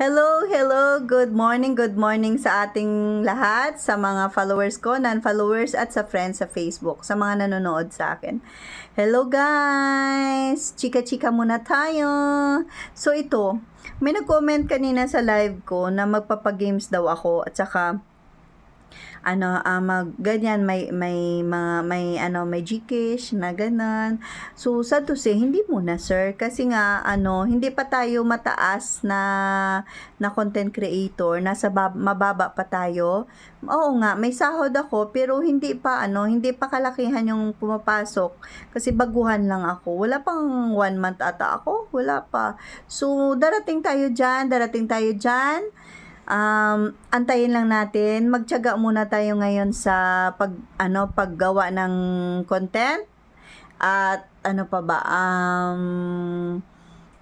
Hello, hello, good morning, good morning sa ating lahat, sa mga followers ko, non-followers at sa friends sa Facebook, sa mga nanonood sa akin. Hello guys! Chika-chika muna tayo! So ito, may nag-comment kanina sa live ko na magpapagames daw ako at saka ano ah, mag ganyan may may mga may ano may Gcash na ganun. So sad to say hindi muna sir kasi nga ano hindi pa tayo mataas na na content creator, nasa bab- mababa pa tayo. Oo nga, may sahod ako pero hindi pa ano, hindi pa kalakihan yung pumapasok kasi baguhan lang ako. Wala pang one month ata ako, wala pa. So darating tayo diyan, darating tayo diyan um, antayin lang natin. Magtiyaga muna tayo ngayon sa pag ano paggawa ng content. At ano pa ba? Um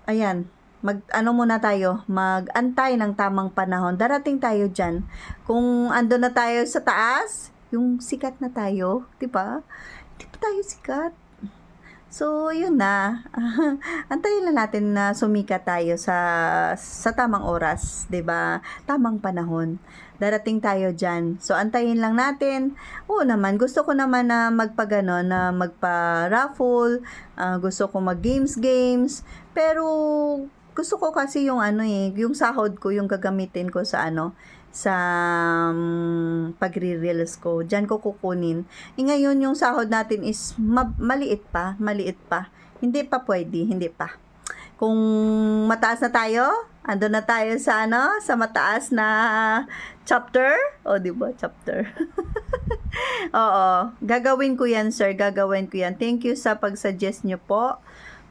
ayan. Mag ano muna tayo? Magantay ng tamang panahon. Darating tayo diyan kung ando na tayo sa taas yung sikat na tayo di ba? Di pa tayo sikat So, yun na. Antayin lang natin na sumikat tayo sa sa tamang oras, ba? Tamang panahon. Darating tayo diyan. So, antayin lang natin. Oo naman, gusto ko naman na magpagano na magpa-raffle, ah, gusto ko mag-games games, pero gusto ko kasi yung ano eh, yung sahod ko yung gagamitin ko sa ano, sa um, pagre-reels ko. Diyan ko kukunin. E ngayon yung sahod natin is ma- maliit pa, maliit pa. Hindi pa pwede, hindi pa. Kung mataas na tayo, ando na tayo sa ano, sa mataas na chapter. O, di ba? Chapter. Oo. Gagawin ko yan, sir. Gagawin ko yan. Thank you sa pag-suggest nyo po.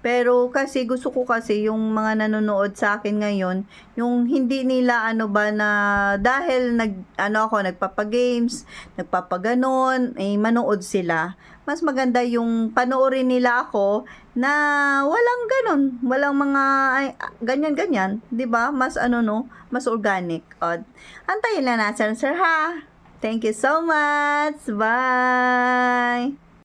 Pero kasi gusto ko kasi yung mga nanonood sa akin ngayon, yung hindi nila ano ba na dahil nag ano ako nagpapa-games, nagpapaganon, eh manood sila. Mas maganda yung panoorin nila ako na walang ganon, walang mga ganyan-ganyan, 'di ba? Mas ano no, mas organic. O, antayin lang natin, sir ha. Thank you so much. Bye.